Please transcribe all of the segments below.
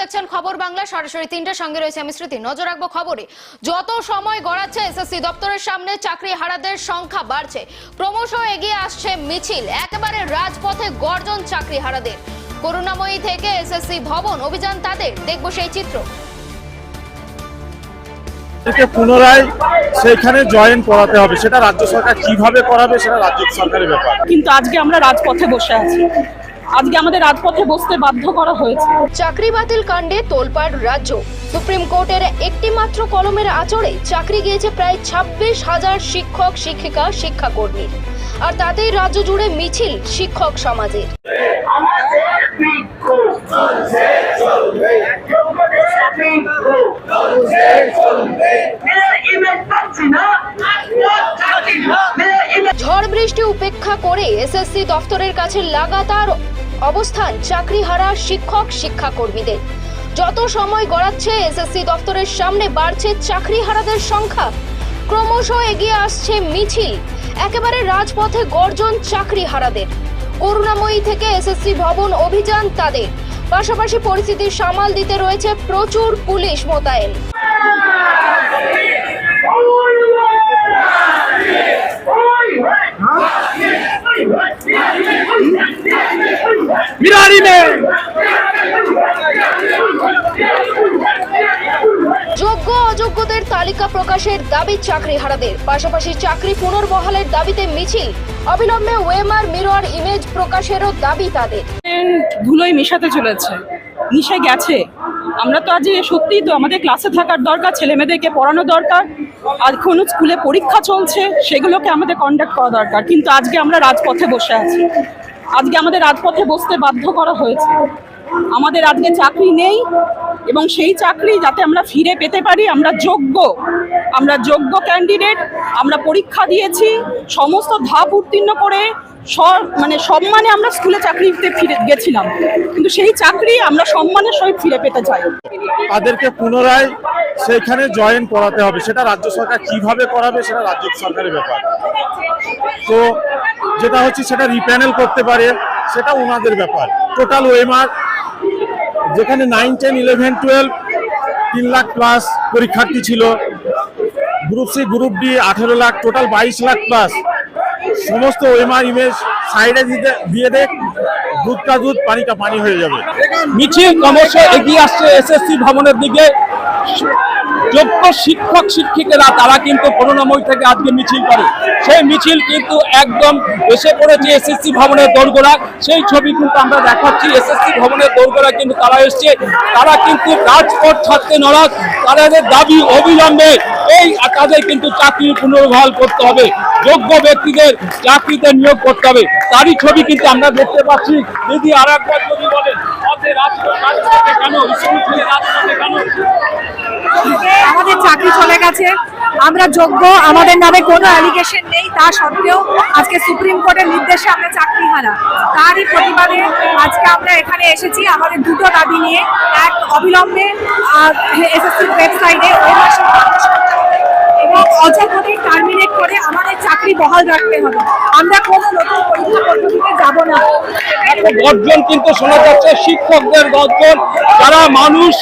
দেখছেন খবর বাংলা সরাসরি তিনটার সঙ্গে রয়েছে আমি স্মৃতি নজর রাখব খবরে। যত সময় গড়াচ্ছে এসএসসি দপ্তরের সামনে চাকরি হারাদের সংখ্যা বাড়ছে। ক্রমশ এগিয়ে আসছে মিছিল। একেবারে রাজপথে গর্জন চাকরি হারাদের। করুণাময়ী থেকে এসএসসি ভবন অভিযান তাদের। দেখব সেই চিত্র। পুনরায় সেখানে জয়েন করাতে হবে। সেটা রাজ্য সরকার কীভাবে করাবে সেটা রাজ্য সরকারের ব্যাপার। কিন্তু আজকে আমরা রাজপথে বসে আছি। আজকে আমাদের রাজপথে বসতে বাধ্য করা হয়েছে। চাকরি বাতিল কাণ্ডে তোলপাড় রাজ্য। সুপ্রিম কোর্টের একটি মাত্র কলমের আচরে চাকরি গিয়েছে প্রায় ছাব্বিশ হাজার শিক্ষক, শিক্ষিকা, শিক্ষাকর্মী। আর তাতেই রাজ্য জুড়ে মিছিল শিক্ষক সমাজের। ঝড় বৃষ্টি উপেক্ষা করে এসএসসি দফতরের কাছে লাগাতার অবস্থান চাকরিহারা শিক্ষক শিক্ষাকর্মীদের। যত সময় গড়াচ্ছে, এসএসসি দফতরের সামনে বাড়ছে চাকরিহারাদের সংখ্যা। ক্রমশ এগিয়ে আসছে মিছিল। একেবারে রাজপথে গর্জন চাকরিহারাদের। করুণাময়ী থেকে এসএসসি ভবন অভিযান তাদের। পাশাপাশি পরিস্থিতি সামাল দিতে রয়েছে প্রচুর পুলিশ মোতায়েন। যোগ্য অযোগ্যদের তালিকা প্রকাশের দাবি চাকরিহারাদের। পাশাপাশি চাকরি পুনর্বহালের দাবিতে মিছিল। অবিলম্বে ওয়েমার মিরর ইমেজ প্রকাশেরও দাবি তাদের। ধুলোয় মেশাতে চলেছে। মিশে গেছে। আমরা তো আজ সত্যিই তো আমাদের ক্লাসে থাকার দরকার ছেলে মেয়েদেরকে পড়ানো দরকার আর কোনো স্কুলে পরীক্ষা চলছে সেগুলোকে আমাদের কন্ডাক্ট করা দরকার। কিন্তু আজকে আমরা রাজপথে বসে আছি। আজকে আমাদের রাজপথে বসতে বাধ্য করা হয়েছে। আমাদের আজকে চাকরি নেই এবং সেই চাকরি যাতে আমরা ফিরে পেতে পারি, আমরা যোগ্য। আমরা যোগ্য ক্যান্ডিডেট আমরা পরীক্ষা দিয়েছি, সমস্ত ধাপ উত্তীর্ণ করে মানে সম্মানে আমরা স্কুলে চাকরিতে ফিরে গেছিলাম। কিন্তু সেই চাকরি আমরা সম্মানের সহিত ফিরে পেতে চাই। তাদেরকে পুনরায় সেখানে জয়েন করাতে হবে। সেটা রাজ্য সরকার কীভাবে করাবে সেটা রাজ্য সরকারের ব্যাপার। তো যেটা হচ্ছে সেটা রিপ্যানেল করতে পারে, সেটা ওনাদের ব্যাপার। টোটাল ওয়েমার যেখানে নাইন টেন ইলেভেন টুয়েলভ তিন লাখ প্লাস পরীক্ষার্থী ছিল। গ্রুপ সি গ্রুপ ডি আঠেরো লাখ টোটাল বাইশ লাখ প্লাস সমস্ত ওয়েমার ইমেজ সাইডে দিতে, দিয়ে দেখ দুধ কা দুধ, পানি কা পানি হয়ে যাবে। মিছিল ক্রমশ এগিয়ে আসছে এসএসসি ভবনের দিকে। যোগ্য শিক্ষক, শিক্ষিকেরা, তারা কিন্তু করুণাময় থেকে আজকে মিছিল করে। সেই মিছিল কিন্তু একদম এসে পড়েছে এসএসসি ভবনের দোরগোড়া সেই ছবি কিন্তু আমরা দেখাচ্ছি, এসএসসি ভবনের দোরগোড়া কিন্তু তারা এসছে। তারা কিন্তু রাজপথ ছাড়তে নারাজ। তাদের দাবি অবিলম্বে এই তাদের কিন্তু চাকরি পুনর্বহাল করতে হবে। যোগ্য ব্যক্তিদের চাকরিতে নিয়োগ করতে হবে। তারই ছবি কিন্তু আমরা দেখতে পাচ্ছি। যদি আর একবার যদি বলেন আমাদের চাকরি চলে গেছে। আমরা যোগ্য, আমাদের নামে কোনো অ্যালিগেশন নেই। তা সত্ত্বেও আজকে সুপ্রিম কোর্টের নির্দেশে আমরা চাকরি হারা তারই প্রতিবাদে আজকে আমরা এখানে এসেছি আমাদের দুটো দাবি নিয়ে। এক অবিলম্বে এসএসসির ওয়েবসাইটে অযোগ্যদের টার্মিনেট করে আমাদের চাকরি বহাল রাখতে হবে। আমরা কোনো নতুন পরীক্ষা পদ্ধতিতে যাব না। দেখো গর্জন কিন্তু শোনা যাচ্ছে শিক্ষকদের গর্জন যারা মানুষ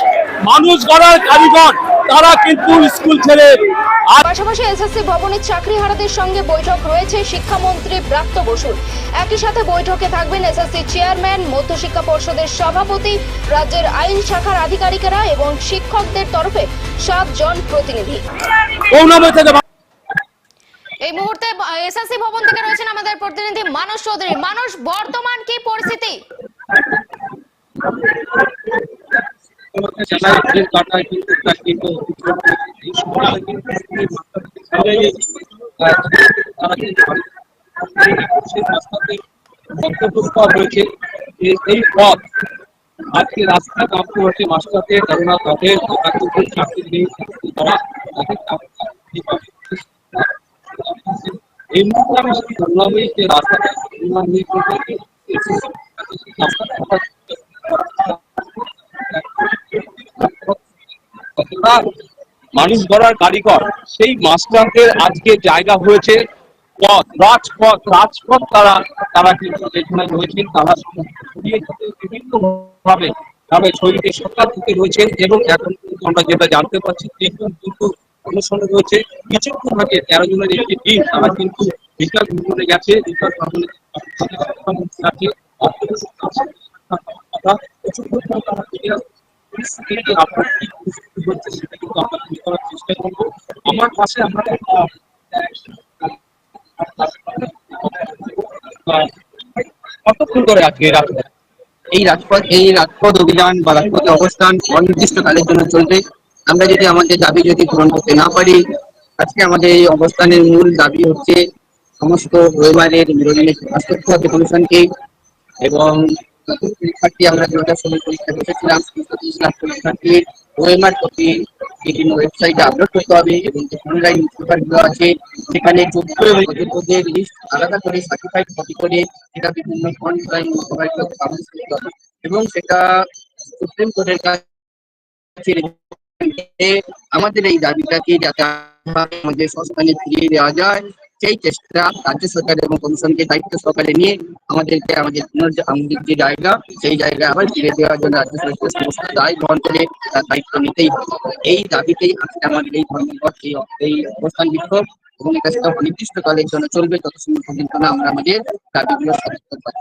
মানুষ গড়ার কারিগর তারা কিন্তু স্কুল ছেড়ে পাশাপাশি এসএসসি ভবনের চাকরিহারাদের সঙ্গে বৈঠক রয়েছে শিক্ষামন্ত্রী ব্রাত্য বসুর। একই সাথে বৈঠকে থাকবেন এসএসসি চেয়ারম্যান মধ্যশিক্ষা পর্ষদের সভাপতি রাজ্যের আইন শাখার আধিকারিকেরা এবং শিক্ষকদের তরফে সাতজন প্রতিনিধি। থেকে এই মুহূর্তে এসএসসি ভবন থেকে রয়েছেন আমাদের প্রতিনিধি মানস চৌধুরী। মানুষ বর্তমান কি পরিস্থিতি? এই পথ আজকে রাস্তায় কাঁপতে হচ্ছে মাস্টারদের কেননা তাদের চাকরি নেই চাকরি করা তাদের মানুষ গড়ার কারিগর, সেই মাস্টারদের আজকে জায়গা হয়েছে পথ, রাজপথ রাজপথ তারা তারা কিন্তু যেখানে রয়েছেন, তারা বিভিন্ন ভাবে তবে শরীরে সকাল থেকে রয়েছেন এবং এখন কিন্তু আমরা যেটা জানতে পারছি যে কিন্তু অনুসরণ রয়েছে। কিছুক্ষণ আগে তেরো জনের একটি টিম তারা কিন্তু বিকাশ ভ্রমণে গেছে। বিকাশ ভ্রমণে আছে আমরা কতক্ষণ ধরে আজকে রাতটা এই রাজপথ এই রাজপথ অভিযান বা রাজপথে অবস্থান অনির্দিষ্টকালের জন্য চলবে। আমরা যদি আমাদের দাবি যদি পূরণ করতে না পারি, আজকে আমাদের এই অবস্থানের মূল দাবি হচ্ছে সমস্ত রবিবারের বিরোধী পাস করতে হবে কমিশনকে এবং পরীক্ষার্থী আমরা পরীক্ষা আপলোড করতে হবে এবং অনলাইন আছে, সেখানে আলাদা করে সার্টিফাইড কপি করে সেটা বিভিন্ন অনলাইন করতে হবে এবং সেটা সুপ্রিম কোর্টের কাছে আমাদের এই দাবিটাকে যাতে আমাদের সংস্থানে ফিরিয়ে দেওয়া যায়, সেই চেষ্টা রাজ্য সরকার এবং কমিশনকে দায়িত্ব সহকারে নিয়ে আমাদেরকে আমাদের আমাদের যে জায়গা, সেই জায়গায় আবার ফিরে দেওয়ার জন্য রাজ্য সরকার সমস্ত দায় বহন করে দায়িত্ব নিতেই হবে। এই দাবিতেই আজকে আমাদের এই ধর্মঘট, এই এই অবস্থান বিক্ষোভ এবং এটা সেটা অনির্দিষ্টকালের জন্য চলবে তত সময় পর্যন্ত না আমরা আমাদের দাবিগুলো করতে পারি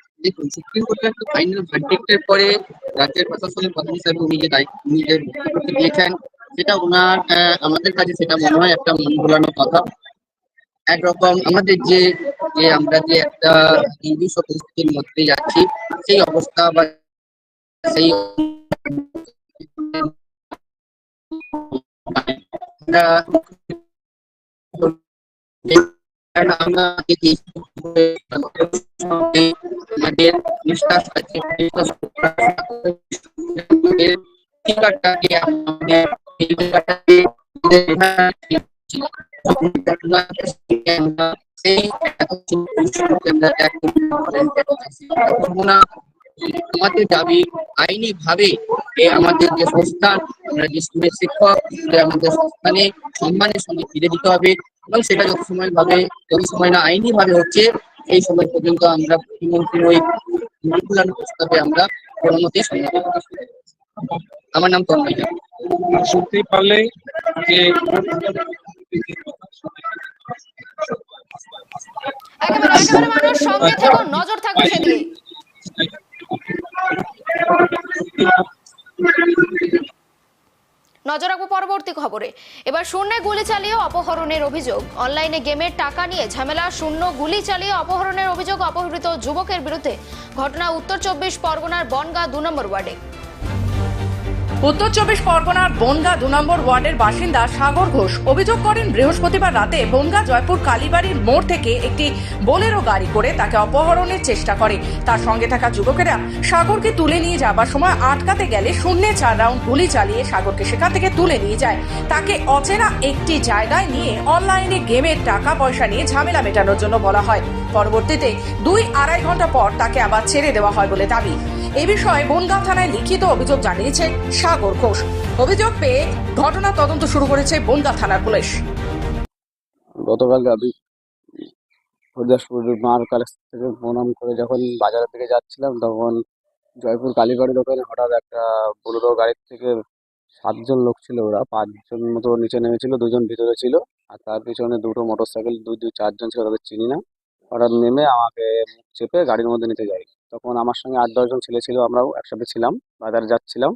দেখুন সুপ্রিম একটা ফাইনাল পরে রাজ্যের প্রশাসনের প্রধান হিসাবে উনি যে দায়িত্ব দিয়েছেন, সেটা ওনার আমাদের কাছে সেটা মনে হয় একটা মন ভোলানো কথা। একরকম আমাদের যে যে আমরা যে একটা নির্দিষ্ট পরিস্থিতির মধ্যে যাচ্ছি, সেই অবস্থা বা সেই আমরা আমাদের নিঃশ্বাস আছে আমাদের দাবি আইনি ভাবে আমাদের যে সংস্থান, আমরা যে স্কুলের শিক্ষক আমাদের সংস্থানে সম্মানের সঙ্গে ফিরে দিতে হবে এবং সেটা যত সময় ভাবে যত সময় না আইনি ভাবে হচ্ছে এই সময় পর্যন্ত আমরা প্রস্তাবে আমরা না। আমার নাম তন্ময়। শুনতেই পারলে যে নজর থাকবে সেদিকে নজর রাখব পরবর্তী খবরে। এবার শূন্যে গুলি চালিয়ে অপহরণের অভিযোগ। অনলাইনে গেমের টাকা নিয়ে ঝামেলা, শূন্য গুলি চালিয়ে অপহরণের অভিযোগ অপহৃত যুবকের বিরুদ্ধে। ঘটনা উত্তর চব্বিশ পরগনার বনগা দু নম্বর ওয়ার্ডে। উত্তর চব্বিশ পরগনার বনগা দু নম্বর ওয়ার্ডের বাসিন্দা সাগর ঘোষ। অভিযোগ করেন, বৃহস্পতিবার রাতে বনগা জয়পুর কালীবাড়ির মোড় থেকে একটি বোলেরো গাড়ি করে তাকে অপহরণের চেষ্টা করে। তার সঙ্গে থাকা যুবকেরা সাগরকে তুলে নিয়ে যাবার সময় আটকাতে গেলে শূন্যে চার রাউন্ড গুলি চালিয়ে সাগরকে সেখান থেকে তুলে নিয়ে যায়। তাকে অচেনা একটি জায়গায় নিয়ে অনলাইনে গেমের টাকা পয়সা নিয়ে ঝামেলা মেটানোর জন্য বলা হয়। পরবর্তীতে দুই আড়াই ঘণ্টা পর তাকে আবার ছেড়ে দেওয়া হয় বলে দাবি। এ বিষয়ে বনগাঁ থানায় লিখিত অভিযোগ জানিয়েছে সাগর ঘোষ। অভিযোগ পেয়ে ঘটনা তদন্ত শুরু করেছে বনগাঁ থানার পুলিশ। গতকাল আমি হরিদাসপুর মার কাছ থেকে প্রণাম করে যখন বাজারের দিকে যাচ্ছিলাম, তখন জয়পুর কালীবাড়ির ওখানে হঠাৎ একটা বোলেরো গাড়ির থেকে সাতজন লোক ছিল ওরা, পাঁচজন মতো নিচে নেমেছিল, দুজন ভিতরে ছিল, আর তার পিছনে দুটো মোটর সাইকেল দুই দুই, চারজন ছিল, তাদের চিনি না। হঠাৎ নেমে আমাকে চেপে গাড়ির মধ্যে নিতে যায়। তখন আমার সঙ্গে আট দশজন ছেলে ছিল, আমরাও একসাথে ছিলাম, বাজারে যাচ্ছিলাম।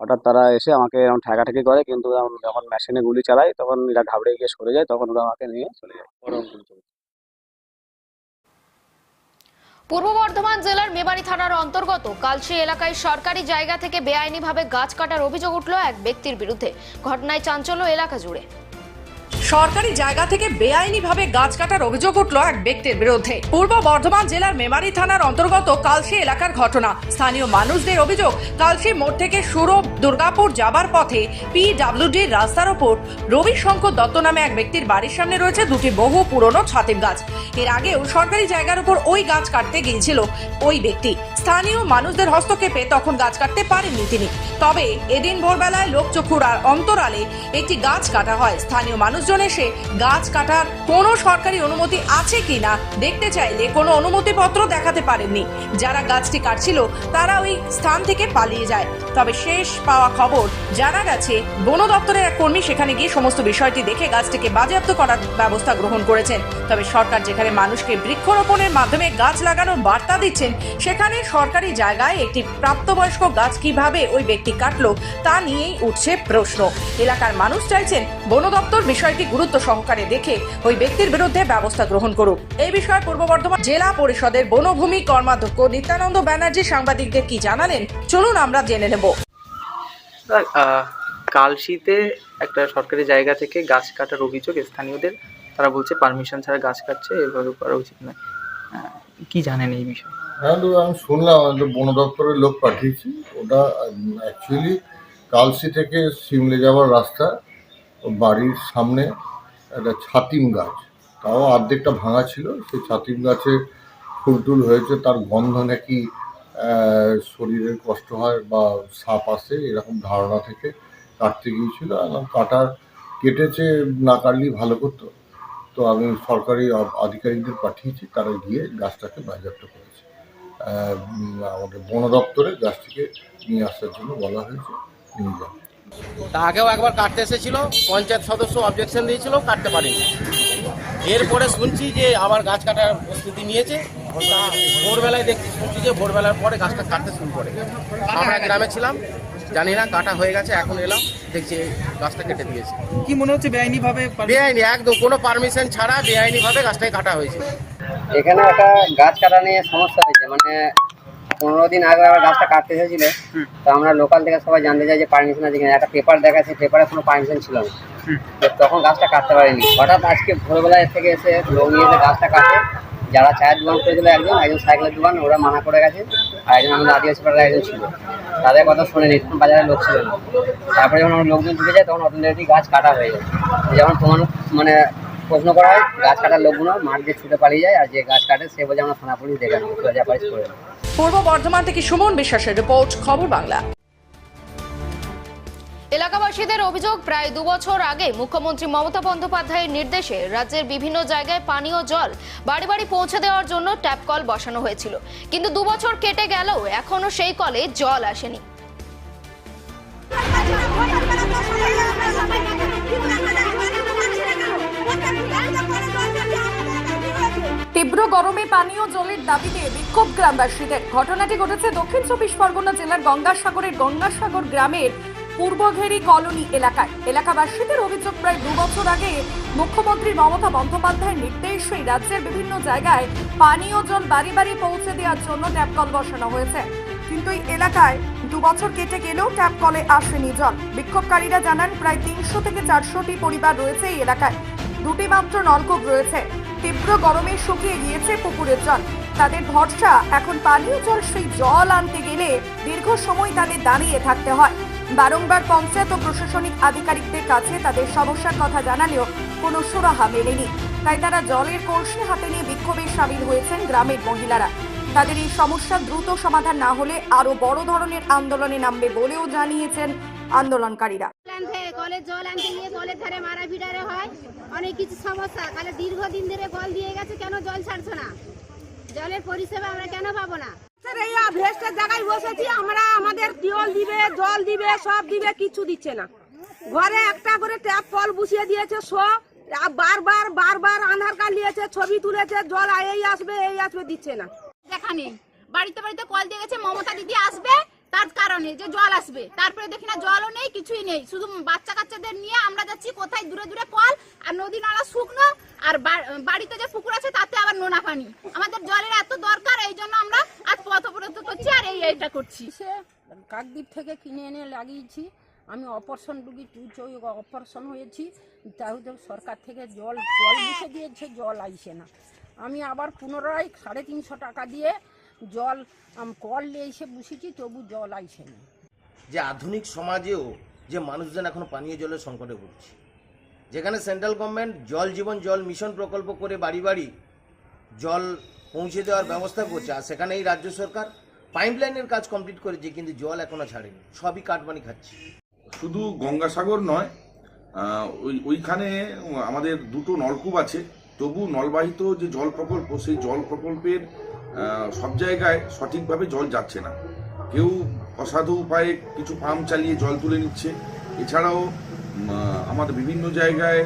হঠাৎ তারা এসে আমাকে এরকম ঠেকাঠেকি করে, কিন্তু যখন মেশিনে গুলি চালাই তখন এরা ঘাবড়ে গিয়ে সরে যায়, তখন ওরা আমাকে নিয়ে চলে যায়। পূর্ব বর্ধমান জেলার মেবাড়ি থানার অন্তর্গত কালশি এলাকায় সরকারি জায়গা থেকে বেআইনিভাবে গাছ কাটার অভিযোগ উঠল এক ব্যক্তির বিরুদ্ধে। ঘটনায় চাঞ্চল্য এলাকা জুড়ে। সরকারি জায়গা থেকে বেআইনিভাবে গাছ কাটার অভিযোগ উঠল এক ব্যক্তির বিরুদ্ধে। পূর্ব বর্ধমান জেলার মেমারি থানার অন্তর্গত কালশি এলাকার ঘটনা। স্থানীয় মানুষদের অভিযোগ, কালশি মোড় থেকে সুরভ দুর্গাপুর যাবার পথে পিডাব্লিউডির রাস্তার ওপর রবি শঙ্কর দত্ত নামে এক ব্যক্তির বাড়ির সামনে রয়েছে দুটি বহু পুরনো ছাতিম গাছ। এর আগেও সরকারি জায়গার উপর ওই গাছ কাটতে গিয়েছিল ওই ব্যক্তি। স্থানীয় মানুষদের হস্তক্ষেপে তখন গাছ কাটতে পারেননি তিনি। তবে এদিন ভোরবেলায় লোকচক্ষুর আর অন্তরালে একটি গাছ কাটা হয়। স্থানীয় মানুষজন এসে গাছ কাটার কোনো সরকারি অনুমতি আছে কিনা দেখতে চাইলে কোনো অনুমতিপত্র দেখাতে পারেননি। যারা গাছটি কাটছিল, তারা ওই স্থান থেকে পালিয়ে যায়। তবে শেষ পাওয়া খবর জানা গেছে, বন দপ্তরের এক কর্মী সেখানে গিয়ে সমস্ত বিষয়টি দেখে গাছটিকে বাজেয়াপ্ত করার ব্যবস্থা গ্রহণ করেছেন। তবে সরকার যেখানে মানুষকে বৃক্ষরোপণের মাধ্যমে গাছ লাগানোর বার্তা দিচ্ছেন, সেখানে সরকারি জায়গায় একটি প্রাপ্তবয়স্ক গাছ কীভাবে ওই ব্যক্তি কাটলো তা নিয়েই উঠছে প্রশ্ন। এলাকার মানুষ চাইছেন বন দপ্তর বিষয়টি গুরুত্ব সহকারে দেখে ওই ব্যক্তির বিরুদ্ধে ব্যবস্থা গ্রহণ করুক। এই বিষয়ে পূর্ব বর্ধমান জেলা পরিষদের বনভূমি কর্মাধ্যক্ষ নিত্যানন্দ ব্যানার্জি সাংবাদিকদের কি জানালেন চলুন আমরা জেনে নেব। কালশিতে একটা সরকারি জায়গা থেকে গাছ কাটার অভিযোগ স্থানীয়দের। তারা বলছে পারমিশন ছাড়া গাছ কাটছে এভাবে করা উচিত নয়। কি জানেন এই বিষয়ে? হ্যাঁ আমি শুনলাম একটা বন দপ্তরের লোক পাঠিয়েছি। ওটা অ্যাকচুয়ালি কালসি থেকে সিমলে যাওয়ার রাস্তা। বাড়ির সামনে একটা ছাতিম গাছ। তাও অর্ধেকটা ভাঙা ছিল। সেই ছাতিম গাছে ফুল টুল হয়েছে। তার গন্ধ নাকি শরীরের কষ্ট হয় বা সাপ আসে, এরকম ধারণা থেকে কাটতে গিয়েছিল। এবং কাটার কেটেছে না কাটলেই ভালো করতো। তো আমি সরকারি আধিকারিকদের পাঠিয়েছি। তারা গিয়ে গাছটাকে বাজেয়াপ্ত করেছে। আমাদের বন দপ্তরে গাছটিকে নিয়ে আসার জন্য বলা হয়েছে। নিয়ে যান। তা আগেও একবার কাটতে এসেছিল পঞ্চায়েত সদস্য অবজেকশন দিয়েছিল কাটতে পারিনি। এরপরে শুনছি যে আবার গাছ কাটার প্রস্তুতি নিয়েছে। ভোরবেলায় দেখছি শুনছি যে ভোরবেলার পরে গাছটা কাটতে শুরু করে। আমরা গ্রামে ছিলাম জানি না কাটা হয়ে গেছে এখন এলাম দেখছি গাছটা কেটে দিয়েছে। কি মনে হচ্ছে বেআইনি ভাবে বেআইনি একদম কোনো পারমিশন ছাড়া বেআইনি ভাবে গাছটাকে কাটা হয়েছে। এখানে একটা গাছ কাটা নিয়ে সমস্যা হয়েছে মানে পনেরো দিন আগে আবার গাছটা কাটতে এসেছিল তো আমরা লোকাল থেকে সবাই জানতে চাই যে পারমিশন আছে কিনা। একটা পেপার দেখাচ্ছে পেপারে কোনো পারমিশন ছিল না। তো তখন গাছটা কাটতে পারিনি। হঠাৎ আজকে ভোরবেলা থেকে এসে লোক নিয়ে এসে গাছটা কাটে। যারা চায়ের দোকান করেছিল একজন একজন সাইকেলের দোকান ওরা মানা করে গেছে। আর একজন আমাদের আদিবাসী পাড়ার একজন ছিল। তাদের কথা শুনে তখন বাজারে লোক ছিল না। তারপরে যখন আমার লোকজন ঢুকে যায় তখন অটোমেটিক গাছ কাটা হয়ে যায়। যেমন প্রমাণ মানে প্রশ্ন করা হয় গাছ কাটার লোকগুলো মাঠ দিয়ে ছুটে পালিয়ে যায় আর যে গাছ কাটে সে বলছে আমরা থানা পুলিশ দেখে নেব করে নেব পূর্ব বর্ধমান থেকে সুমন বিশ্বাসের রিপোর্ট খবর বাংলা এলাকাবাসীদের অভিযোগ প্রায় দু বছর আগে মুখ্যমন্ত্রী মমতা বন্দ্যোপাধ্যায়ের নির্দেশে রাজ্যের বিভিন্ন জায়গায় পানীয় জল বাড়ি বাড়ি পৌঁছে দেওয়ার জন্য ট্যাপ কল বসানো হয়েছিল কিন্তু দু বছর কেটে গেলেও এখনও সেই কলে জল আসেনি তীব্র গরমে পানীয় জলের দাবিতে বিক্ষোভ গ্রামবাসীদের। ঘটনাটি ঘটেছে দক্ষিণ চব্বিশ পরগনা জেলার গঙ্গাসাগরের গঙ্গাসাগর গ্রামের পূর্বঘেরি কলোনি এলাকায়। এলাকাবাসীদের অভিযোগ, প্রায় দু বছর আগে মুখ্যমন্ত্রী মমতা বন্দ্যোপাধ্যায়ের নির্দেশে রাজ্যের বিভিন্ন জায়গায় পানীয় জল বাড়ি বাড়ি পৌঁছে দেওয়ার জন্য ট্যাপ কল বসানো হয়েছে। কিন্তু এই এলাকায় দু বছর কেটে গেলেও ট্যাপ কলে আসেনি জল। বিক্ষোভকারীরা জানান, প্রায় তিনশো থেকে চারশোটি পরিবার রয়েছে এই এলাকায়। দুটি মাত্র নলকূপ রয়েছে। তীব্র গরমে শুকিয়ে গিয়েছে পুকুরের জল। তাদের ভরসা, এখন পানীয় জল সেই জল আনতে গেলে দীর্ঘ সময় তাদের দাঁড়িয়ে থাকতে হয়। বারংবার পঞ্চায়েত ও প্রশাসনিক আধিকারিকদের কাছে তাদের সমস্যার কথা জানালেও কোনো সুরাহা মেলেনি। তাই তারা জলের কলসি হাতে নিয়ে বিক্ষোভে সামিল হয়েছেন গ্রামের মহিলারা। তাদের এই সমস্যা দ্রুত সমাধান না হলে আরও বড় ধরনের আন্দোলনে নামবে বলেও জানিয়েছেন আন্দোলনকারীরা। কলের জল আনতে গিয়ে কলের ধারে মারা ভিড়ারে হয়। অনেক কিছু সমস্যা তাহলে দীর্ঘদিন ধরে কল দিয়ে গেছে কেন জল ছাড়ছো না? জলের পরিষেবা আমরা কেন পাবো না? এই ভেস্টের জায়গায় বসেছি আমরা আমাদের দিবে জল দিবে সব দিবে কিছু দিচ্ছে না। ঘরে একটা করে ট্যাপ কল বসিয়ে দিয়েছে সব বারবার বারবার আধার কার্ড নিয়েছে ছবি তুলেছে জল এই আসবে এই আসবে দিচ্ছে না। দেখা বাড়িতে বাড়িতে কল দিয়ে গেছে, মমতা দিদি আসবে, তার কারণে যে জল আসবে। তারপরে দেখি না জলও নেই, কিছুই নেই। শুধু বাচ্চা কাচ্চাদের নিয়ে আমরা যাচ্ছি, কোথায় দূরে দূরে কল, আর নদী নালা শুকনো, আর বাড়িতে যে পুকুর আছে, তাতে আবার নোনা পানি। আমাদের জলের এত দরকার, এই জন্য আমরা আজ পথ অবরোধ করছি, আর এই এইটা করছি। সে কাকদ্বীপ থেকে কিনে এনে লাগিয়েছি। আমি অপারেশন রুগী ওই অপারেশন হয়েছি। তাহলে সরকার থেকে জল জল লিখে দিয়েছে, জল আইসে না। আমি আবার পুনরায় সাড়ে তিনশো টাকা দিয়ে জল আম, কল এসে বসেছি তবু জল আইসে না। যে আধুনিক সমাজেও যে মানুষজন এখন পানীয় জলের সংকটে ভুগছে। যেখানে সেন্ট্রাল গভর্নমেন্ট জল জীবন জল মিশন প্রকল্প করে বাড়ি বাড়ি জল পৌঁছে দেওয়ার ব্যবস্থা করছে আর সেখানে এই রাজ্য সরকার পাইপলাইনের কাজ কমপ্লিট করেছে কিন্তু জল এখনও ছাড়েনি। সবই কাটমানি খাচ্ছে। শুধু গঙ্গাসাগর নয় ওই ওইখানে আমাদের দুটো নলকূপ আছে। তবু নলবাহিত যে জল প্রকল্প, সেই জল প্রকল্পের সব জায়গায় সঠিকভাবে জল যাচ্ছে না। কেউ অসাধু উপায়ে কিছু পাম্প চালিয়ে জল তুলে নিচ্ছে। এছাড়াও আমাদের বিভিন্ন জায়গায়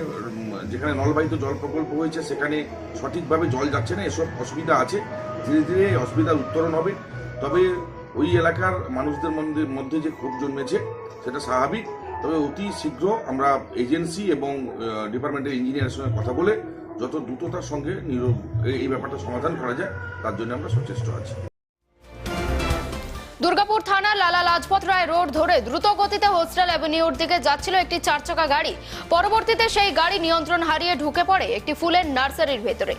যেখানে নলবাহিত জল প্রকল্প হয়েছে, সেখানে সঠিকভাবে জল যাচ্ছে না। এসব অসুবিধা আছে। ধীরে ধীরে অসুবিধার উত্তরণ হবে। তবে ওই এলাকার মানুষদের মধ্যে মধ্যে যে ক্ষোভ জন্মেছে, সেটা স্বাভাবিক। তবে অতি শীঘ্র আমরা এজেন্সি এবং ডিপার্টমেন্টের ইঞ্জিনিয়ারের সঙ্গে কথা বলে যত দ্রুততার সঙ্গে এই- ব্যাপারটা সমাধান করা যায়, তার জন্য আমরা সচেষ্ট আছি। দুর্গাপুর থানার লালা লাজপত রায় রোড ধরে দ্রুত গতিতে হোস্টেল অ্যাভিনিউর দিকে যাচ্ছিল একটি চারচাকা গাড়ি। পরবর্তীতে সেই গাড়ি নিয়ন্ত্রণ হারিয়ে ঢুকে পড়ে একটি ফুলের নার্সারির ভেতরে।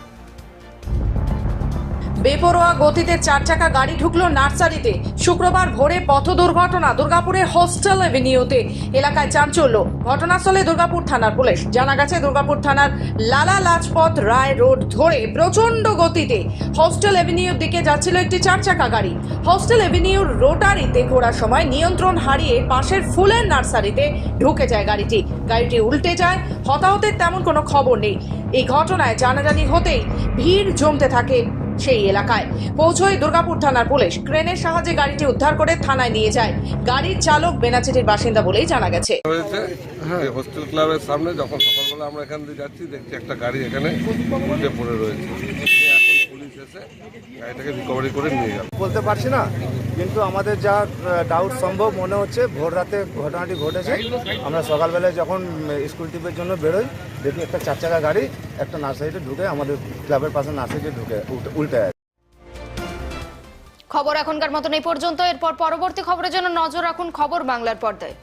বেপরোয়া গতিতে চার চাকা গাড়ি ঢুকলো নার্সারিতে। শুক্রবার ভোরে পথ দুর্ঘটনা, দুর্গাপুরের হোস্টেল এভিনিউতে। এলাকায় চাঞ্চল্য। ঘটনাস্থলে দুর্গাপুর থানার পুলিশ। জানা গেছে, দুর্গাপুর থানার লালা লাজপথ রায় রোড ধরে প্রচণ্ড গতিতে হোস্টেল এভিনিউর দিকে যাচ্ছিল একটি চার চাকা গাড়ি। হোস্টেল এভিনিউর রোটারিতে ঘোরার সময় নিয়ন্ত্রণ হারিয়ে পাশের ফুলের নার্সারিতে ঢুকে যায় গাড়িটি। গাড়িটি উল্টে যায়। হতাহতের তেমন কোনো খবর নেই। এই ঘটনায় জানাজানি হতেই ভিড় জমতে থাকে সেই এলাকায়। পৌঁছয় দুর্গাপুর থানার পুলিশ। ক্রেনের সাহায্যে গাড়িটি উদ্ধার করে থানায় নিয়ে যায়। গাড়ির চালক বেনাচেটির বাসিন্দা বলেই জানা গেছে। হোস্টেল ক্লাবের সামনে যখন সকালবেলা আমরা এখান দিয়ে যাচ্ছি, দেখছি একটা গাড়ি এখানে পড়ে রয়েছে। নিয়ে এখন পুলিশ এসে গাড়িটাকে রিকভারি করে নিয়ে গেল। বলতে পারছি না কিন্তু আমাদের যা ডাউট সম্ভব মনে হচ্ছে ভোর রাতে ঘটনাটি ঘটেছে। আমরা সকালবেলায় যখন স্কুল ট্রিপের জন্য বেরোই দেখি একটা চার চাকা গাড়ি একটা নার্সারিতে ঢুকে আমাদের ক্লাবের পাশে নার্সারিতে ঢুকে উল্টে- উল্টে আছে খবর এখনকার মতন এই পর্যন্ত এরপর পরবর্তী খবরের জন্য নজর রাখুন খবর বাংলার পর্দায়।